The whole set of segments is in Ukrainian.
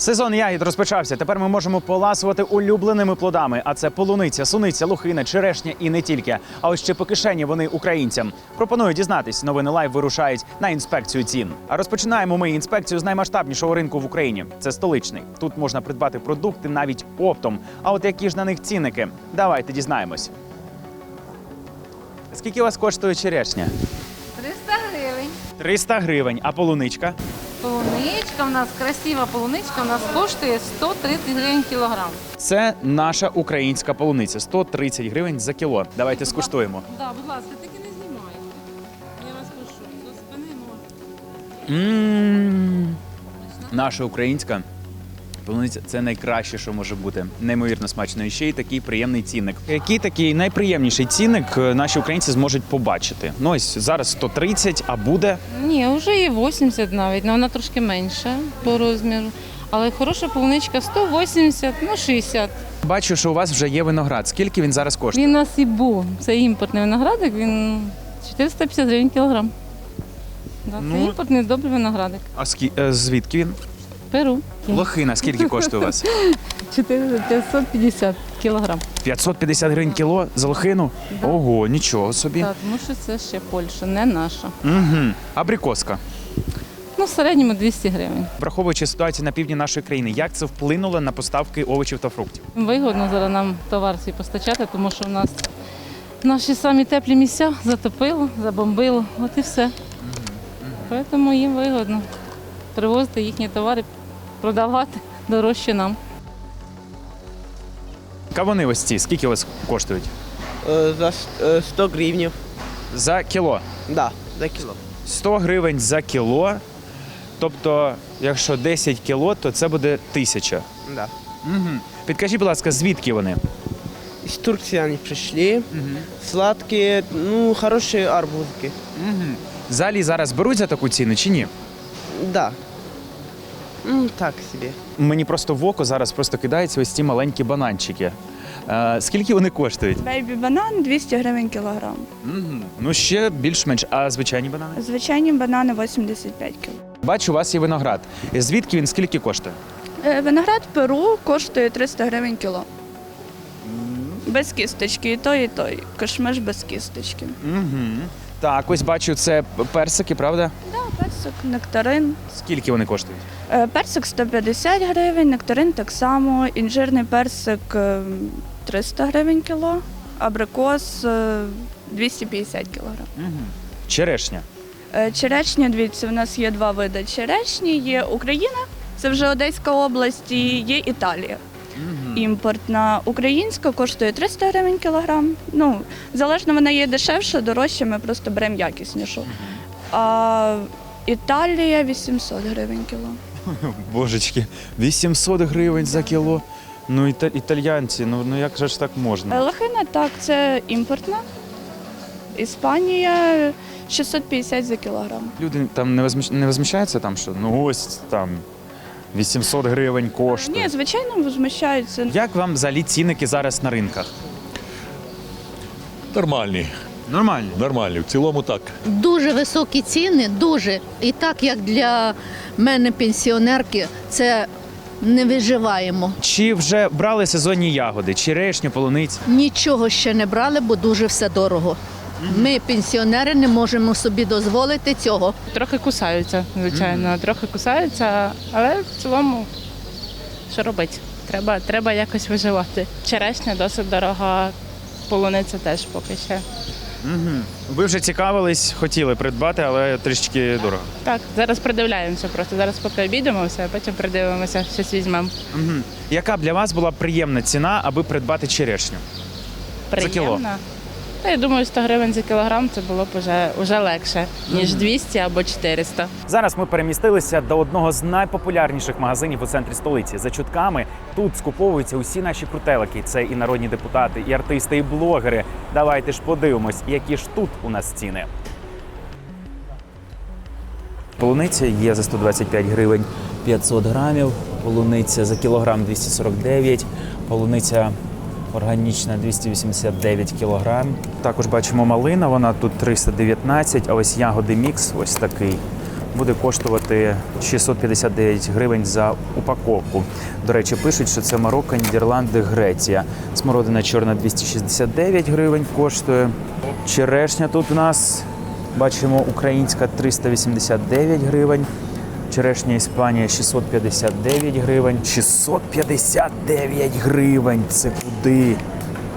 Сезон ягід розпочався. Тепер ми можемо поласувати улюбленими плодами. А це полуниця, суниця, лухина, черешня і не тільки. А ось ще по кишені вони українцям. Пропоную дізнатись. Новини лайв вирушають на інспекцію цін. А розпочинаємо ми інспекцію з наймасштабнішого ринку в Україні. Це столичний. Тут можна придбати продукти навіть оптом. А от які ж на них цінники? Давайте дізнаємось. Скільки у вас коштує черешня? 300 гривень. 300 гривень. А полуничка? Полуничка в нас, красива полуничка, у нас коштує 130 гривень кілограм. Це наша українська полуниця 130 гривень за кіло. Давайте скуштуємо. Да, будь ласка, тільки не знімайте. Я вас прошу, до спини можна. Наша українська полуниця це найкраще, що може бути. Неймовірно смачно. І ще й такий приємний цінник. Який такий найприємніший цінник е, наші українці зможуть побачити? Ну ось зараз 130, а буде Ні, вже є 80 навіть, але вона трошки менша по розміру. Але хороша полуничка 180, ну 60. бачу, що у вас вже є виноград. Скільки він зараз коштує? Він у нас і був. Це імпортний виноградик, він 450 гривень кілограм. Да, це Ну. імпортний добрий виноградик. А скі... е, звідки він? Перу. Лохина, скільки коштує у вас? 550 кілограм. 550 гривень кіло за лохину? Ого, нічого собі. Так, тому що це ще Польща, не наша. Угу. Абрикоска. Ну, в середньому 200 гривень. Враховуючи ситуацію на півдні нашої країни, як це вплинуло на поставки овочів та фруктів? Вигодно зараз нам товар свій постачати, тому що в нас наші самі теплі місця затопило, забомбило, от і все. Тому їм вигодно привозити їхні товари, продавати дорожче нам. Кавуни ось ці, скільки вас коштують? Е, За с- е, 100 гривнів. За кіло. Да, за кіло. 100 гривень за кіло. Тобто, якщо 10 кіло, то це буде тисяча. Да. Угу. Підкажіть, будь ласка, звідки вони? Из Турции они пришли. Сладкие, ну, хорошие арбузки. Угу. Взагалі зараз беруть за таку ціну чи ні? Да. Ну, так себе. Мені просто в око зараз просто кидаються ось ці маленькі бананчики. Е, скільки вони коштують? Бейбі банан 200 гривень кілограм. Угу. Ну ще більш-менш. А звичайні банани? Звичайні банани 85 кг. Бачу, у вас є виноград. Звідки він скільки коштує? Е, Виноград Перу коштує 300 гривень кіло. Без кісточки, і той, і той. Кошмиш без кісточки. Угу. Так, ось бачу, це персики, правда? Персик, нектарин. Скільки вони коштують? Е, Персик 150 гривень, нектарин так само, інжирний персик е, 300 гривень кіло, абрикос е, 250 кілограм. Угу. Черешня. Е, Черешня, дивіться, у нас є два види черешні. Є Україна, це вже Одеська область, і є Італія. Імпортна українська коштує 300 гривень кілограм. Ну, залежно вона є дешевша, дорожча, ми просто беремо якіснішу. А Італія 800 гривень кіло. Божечки, 800 гривень за кіло. Ну, іта- італьянці, ну, ну як же ж так Е, можна? Лохина, так, це імпортна. Іспанія 650 за кілограм. Люди там не, возміщ... не возмущаються там, що ну ось там 800 гривень коштує. Ні, звичайно, возмущаються. Як вам взагалі цінники зараз на ринках? Нормальні, Нормально. нормальні. В цілому так. Дуже високі ціни, дуже. І так як для мене, пенсіонерки, це не виживаємо. Чи вже брали сезонні ягоди? Черешню, полуниць? Нічого ще не брали, бо дуже все дорого. Ми, пенсіонери, не можемо собі дозволити цього. Трохи кусаються, звичайно, трохи кусаються, але в цілому, що робити? Треба, треба якось виживати. Черешня досить дорога, полуниця теж поки ще. Угу. Ви вже цікавились, хотіли придбати, але трішки дорого. Так, зараз придивляємося просто. Зараз поки обійдемо все, а потім придивимося, щось візьмемо. Угу. Яка б для вас була приємна ціна, аби придбати черешню? За кіло? Приємно. Та я думаю, 100 гривень за кілограм це було б уже, уже легше, ніж 200 або 400. Зараз ми перемістилися до одного з найпопулярніших магазинів у центрі столиці. За чутками тут скуповуються усі наші крутелики. Це і народні депутати, і артисти, і блогери. Давайте ж подивимось, які ж тут у нас ціни. Полуниця є за 125 гривень 500 грамів. Полуниця за кілограм 249. Полуниця органічна 289 кілограм. Також бачимо малина, вона тут 319, а ось ягоди мікс ось такий буде коштувати 659 гривень за упаковку. До речі, пишуть, що це Марокко, Нідерланди, Греція. Смородина чорна 269 гривень коштує. Черешня тут у нас бачимо українська 389 гривень. Черешня Іспанія 659 гривень. 659 гривень. Це куди?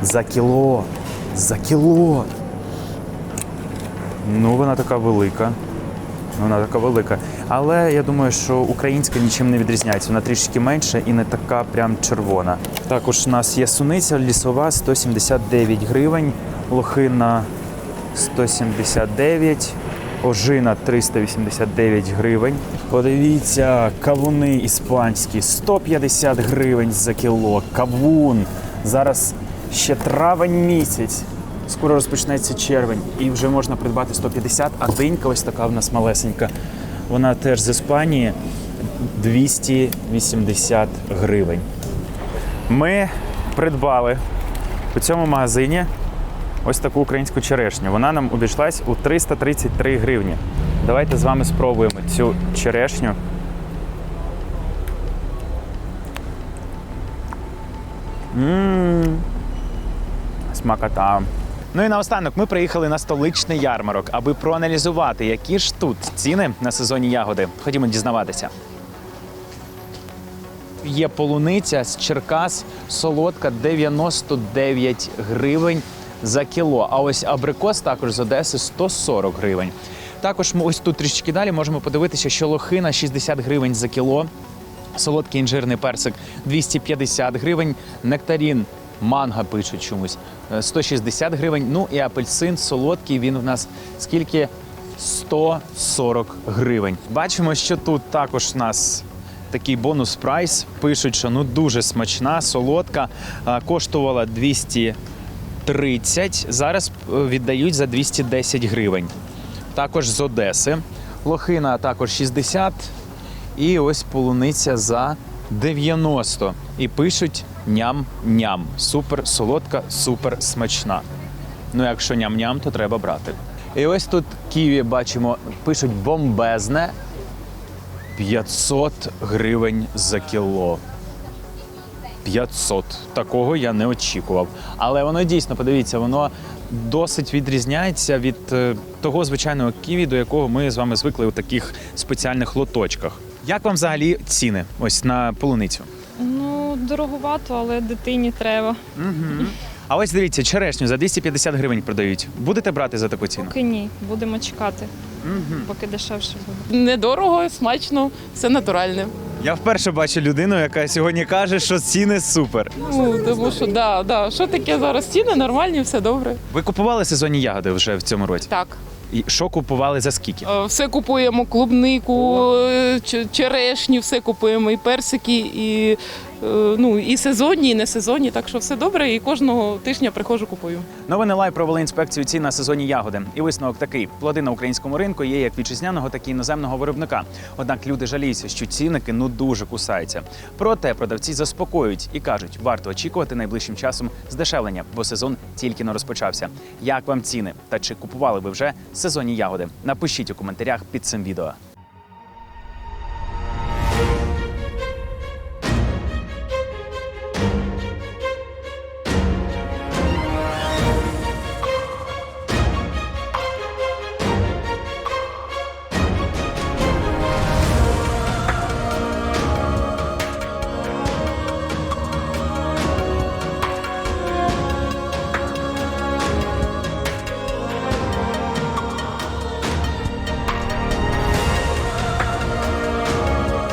За кіло. За кіло. Ну, вона така велика. Вона така велика. Але я думаю, що українська нічим не відрізняється. Вона трішки менша і не така прям червона. Також у нас є суниця лісова 179 гривень, лохина 179, ожина 389 гривень. Подивіться, кавуни іспанські 150 гривень за кіло. Кавун. Зараз ще травень місяць. Скоро розпочнеться червень і вже можна придбати 150, а динька ось така в нас малесенька. Вона теж з Іспанії 280 гривень. Ми придбали у цьому магазині ось таку українську черешню. Вона нам обійшлась у 333 гривні. Давайте з вами спробуємо цю черешню. Мм, смакота. Ну і наостанок ми приїхали на столичний ярмарок, аби проаналізувати, які ж тут ціни на сезонні ягоди. Ходімо дізнаватися. Є полуниця з Черкас, солодка 99 гривень за кіло. А ось абрикос також з Одеси 140 гривень. Також ми ось тут трішечки далі можемо подивитися, що лохина 60 гривень за кіло, солодкий інжирний персик 250 гривень, нектарін. Манга пишуть чомусь е, 160 гривень. Ну і апельсин солодкий. Він в нас скільки 140 гривень. Бачимо, що тут також у нас такий бонус прайс. Пишуть, що ну дуже смачна, солодка. Е, коштувала 200 гривень. 130, зараз е, віддають за 210 гривень. Також з Одеси. Лохина також 60. І ось полуниця за 90. І пишуть ням-ням. Супер солодка, супер смачна. Ну, якщо ням-ням, то треба брати. І ось тут в Києві бачимо, пишуть бомбезне 500 гривень за кіло. 500. Такого я не очікував. Але воно дійсно, подивіться, воно досить відрізняється від е, того звичайного ківі, до якого ми з вами звикли у таких спеціальних лоточках. Як вам взагалі ціни ось на полуницю? Ну, дороговато, але дитині треба. Угу. А ось дивіться, черешню за 250 гривень продають. Будете брати за таку ціну? Поки ні, будемо чекати, Угу. поки дешевше буде. Недорого, смачно, все натуральне. Я вперше бачу людину, яка сьогодні каже, що ціни супер. Ну, тому що да, да. Що таке зараз? Ціни нормальні, все добре. Ви купували сезонні ягоди вже в цьому році? Так. І що купували за скільки? Е, Все купуємо, клубнику, е, ч- черешню, все купуємо, і персики, і, ну, і сезонні, і не сезонні. Так що все добре, і кожного тижня приходжу купую. Новини лайв провели інспекцію цін на сезонні ягоди. І висновок такий: плоди на українському ринку є як вітчизняного, так і іноземного виробника. Однак люди жаліються, що цінники ну дуже кусаються. Проте продавці заспокоюють і кажуть, варто очікувати найближчим часом здешевлення, бо сезон тільки не розпочався. Як вам ціни? Та чи купували ви вже сезонні ягоди? Напишіть у коментарях під цим відео.